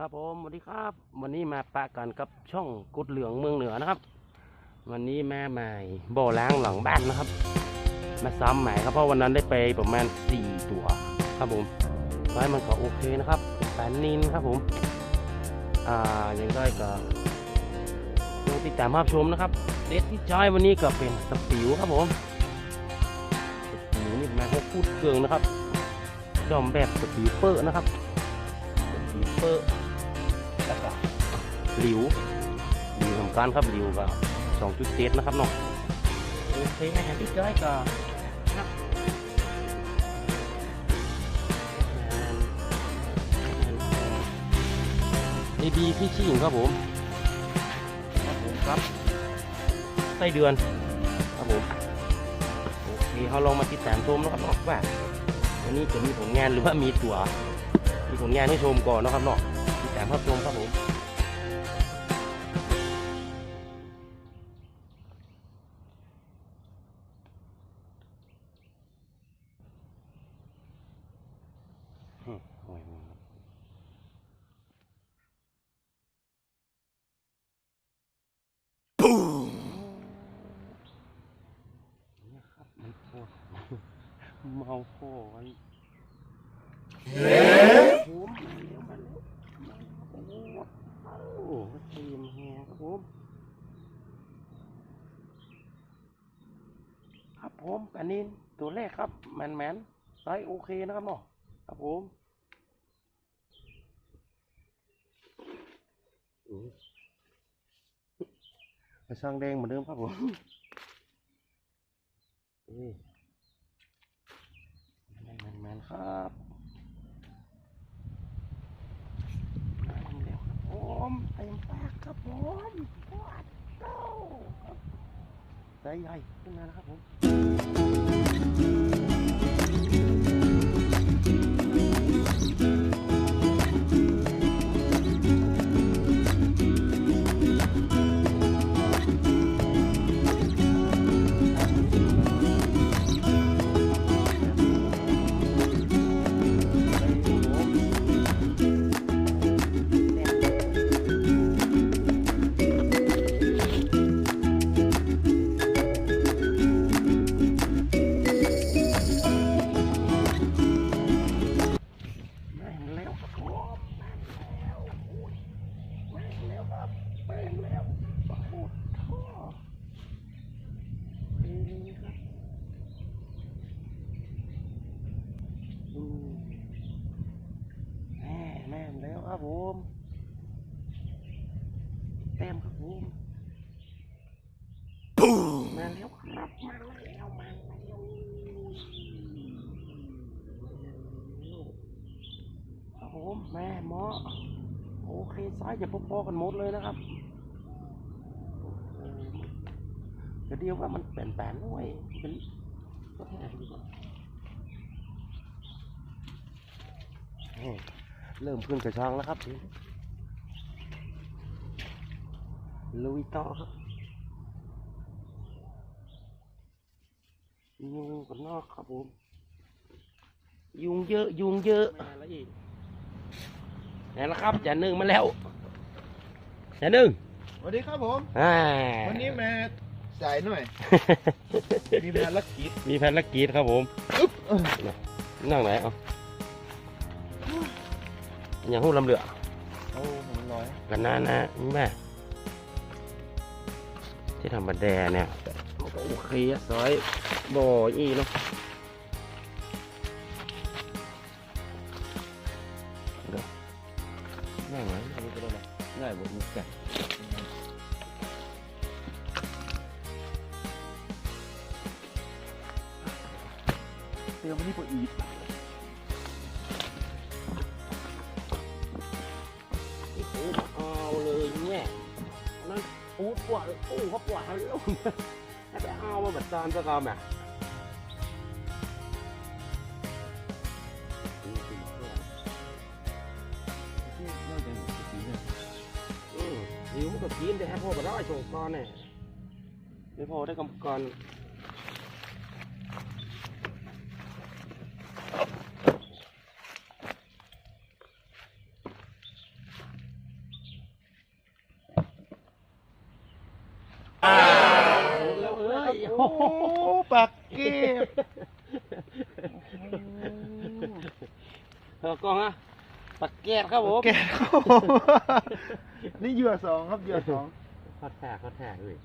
ครับผมสวัสดีครับ วันนี้มาปะกันกับช่องกุดเหลืองเมืองเหนือนะครับ วันนี้แม่ใหม่บ่อล้างหลังบ้านนะครับ มาซ้ำใหม่ครับเพราะวันนั้นได้ไปประมาณสี่ตัวครับผมไว้มันก็โอเคนะครับแปนนินครับผม อ่ายังได้ก็ลองติดตามภาพชมนะครับเด็ดที่ใช้วันนี้ก็เป็นสปิวครับผมสปิวนี่ประมาณหกฟุตเกิงนะครับจอมแบบสปิวเปอร์นะครับลิปเปอร์ หลิวหลิวทำการครับหลิวก็สองจุดเจ็ดนะครับเนาะโอเคอาหารที่ได้ก็ครับเอบีพี่ชิงครับผมครับผมครับไส้เดือนครับผมโอเคเขาลองมาติดตามชมนะครับเนาะว่าวันนี้จะมีผลงานหรือว่ามีตัวมีผลงานให้ชมก่อนนะครับเนาะติดตามรับชมครับผม เนี่ยครับมันโคตรเมาโคตรผมมาแล้วมาแล้วโอ้โหทีมแฮครับผมครับผมอันนี้ตัวแรกครับแมนแมนไซส์โอเคนะครับเนาะครับผม อืมกระช่างแดงเหมือนเดิมครับผมเอ้ยแมนแมนๆครับได้แล้วครับผมเต็มปากครับผมว้าวครับไซส์ใหญ่ขึ้นมาแล้วครับผม แม่แม่แล้วครับผมเต็มครับผมมาแล้วครับมาแล้วมาแล้วครับผมแม่หมอโอเคซ้ายจะพอๆกันหมดเลยนะครับจะเดียวว่ามันแปลนๆด้วยเป็นก็แท้ดีกว่า เฮ้ยเริ่มขึ้นกระชังแล้วครับทีนี้ลุยต่อครับยุงกันนอกครับผม ยุงเยอะ ยุงเยอะแล้วอีกนี่นแหละครับจ่าหนึ่งมาแล้วจ่าหนึ่งสวัสดีครับผมอ่าวันนี้มาสายหน่อย มีภารกิจมีภารกิจครับผมนั่งไหนเอา อย่างหู้ลำเรือโอ้ผมร้อยกันนานนะแม่ที่ทำบันแดเนี่ยมันก็โอเคอะซอยบ่ออีเนาะเดี๋ยวนั่งไหนอันนี้ก็ได้นะง่ายบนมุกแกะเตรียมวันนี้พอ ปูดปวดโอ้เขาปวดแล้วให้ไปเอามาแบบตามสกอมอะน่าจะสีเนี่ยอืมหิวก็กินแต่ให้พ่อมาได้ส่งก่อนเนี่ยไม่พอได้กำก่ อนปากเก็บเอากล้องฮะปักแก้ครับผมแกะครับผมนี่เหยื่อสองครับเหยื่อสองเขาแทกเขาแทกเลย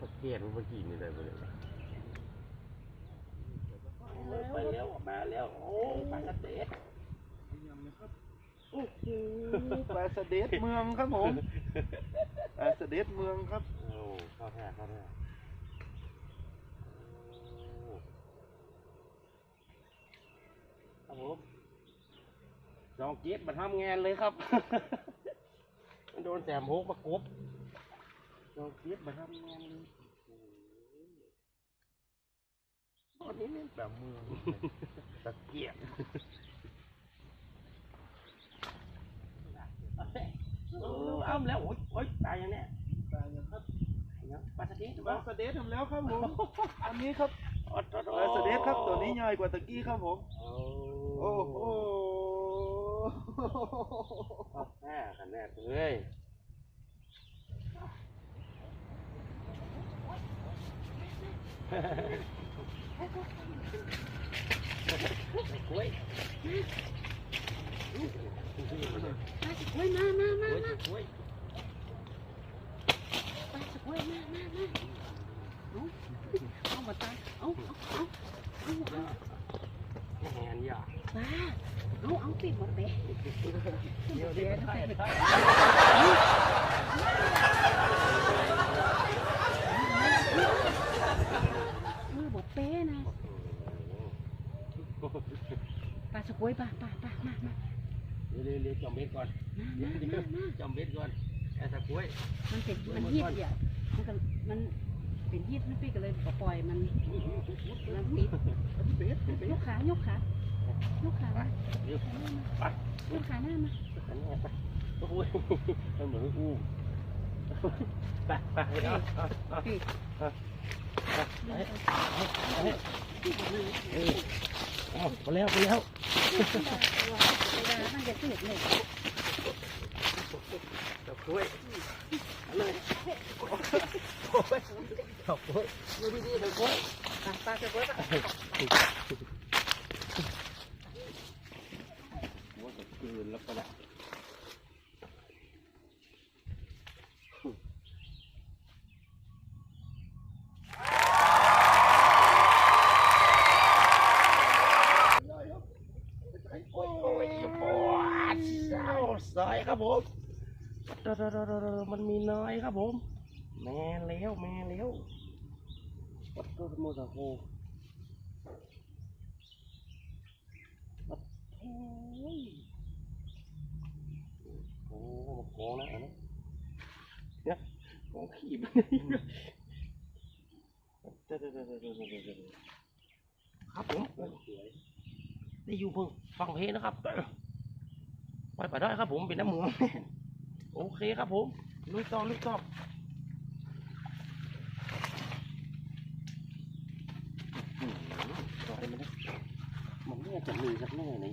ปักแก้มันเมื่อกี้นี่เลยไปเลยไปแล้วมาแล้วโอ้ปลากระเตดโอ้โหปลาสะเด็ดเมืองครับผมปลาสะเด็ดเมืองครับโอ้เข้าแทกเข้าแทกโอ้ครับ ผมจองเกียรมาทำงานเลยครับ มันโดนแสมโฮกมากบจองเกียรมาทำงานเลยโอ้โหตอนนี้เนี่ยแบบเมืองตะเกียบเออเอาแล้วโอ้ยโอ้ยตายยังเนี่ยปลาอย่างครับยังปลาสะเด็ดปลาสะเด็ดทำแล้วครับผมอันนี้ครับอดอดปลาสะเด็ดครับตัวนี้ใหญ่กว่าตะกี้ครับผมโอ้โอ้โหแน่ขนาดเลยกล้วยปลาสะกล้วยมามามามากล้วยปลาสะกล้วยมามามาเอาเอามาตายเอาเอาเอาเอาเอาแหนอย่า ปลาเอาเอาปิดหมดเป๊ะเดี๋ยวเดี๋ยวได้ได้มือบอกเป๊ะนะปลาสะกล้วยปลาปลาปลามามาเดี๋ยวเดี๋ยวจอมเบ็ดก่อนจอมเบ็ดก่อนไอ้ตะกล้วยมันเป็นมันยีดอะมันก็มันเป็นยีดนะพี่ก็เลยปล่อยมันมันปิดยกขายกขา ยกขามาเดี๋ยวไปยกขาหน้ามาอันนี้ไปโอ้ยมันเหมือนอู้ไปไปเอาเอาเอาปิดเอาไปแล้วไปแล้วมันจะเสียบเลยตะกล้วยเอาเลยตะกล้วยดูดีๆตะกล้วยปลาปลาสะกล้วยปลา ว่าจะคืนแล้วก็ละโอ้ยปวดเศร้าสาย ครับผมเดอๆๆๆมันมีน้อยครับผม แม่แล้วแม่แล้ววัดตัวสมุทรสาครวัดโอ้ยโอ้โหโกงนะอันนี้เนี่ยโกงขีบเดครับผมได้อยู่เพิ่งฟังเพลงนะครับ ไปไปได้ครับผมเป็นน้ำหมูโอเคครับผมลุยต่อลุยต่ออืมต่อยมันนะมันน่าจะมีสักแน่ใน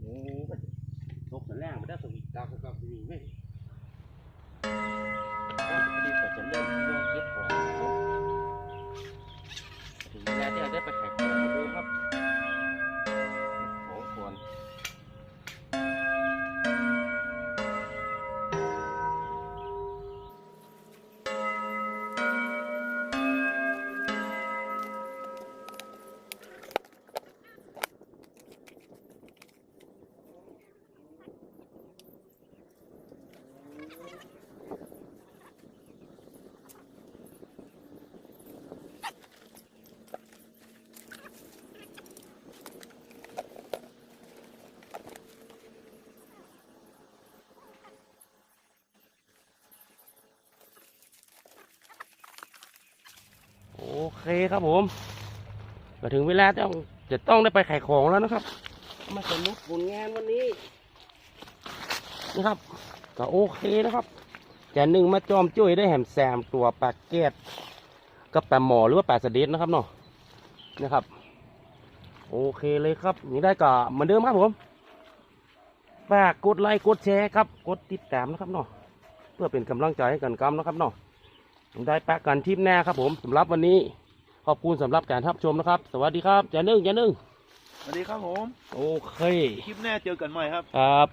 โอ้ก็ตกแต่แรงมันได้สวิตากับมีไหม เคครับผม มาถึงเวลาต้องจะต้องได้ไปขายของแล้วนะครับ มาสรุปผลงานวันนี้นะครับ ก็โอเคนะครับจะหนึ่งมาจอมจุ้ยได้แหมแซมตัวปลาแก้ดกับปลาหมอหรือว่าปลาสเด็ดนะครับเนาะนะครับ โอเคเลยครับนี่ได้ก็เหมือนเดิมครับผมฝากกดไลค์กดแชร์ครับ กดติดตามนะครับเนาะเพื่อเป็นกำลังใจให้กันกำนะครับเนาะ ได้ปะกันทริปแน่ครับผมสำหรับวันนี้ ขอบคุณสำหรับการรับชมนะครับ สวัสดีครับอย่านึ่งอย่านึ่งสวัสดีครับผม โอเค คลิปหน้าเจอกันใหม่ครับ ครับ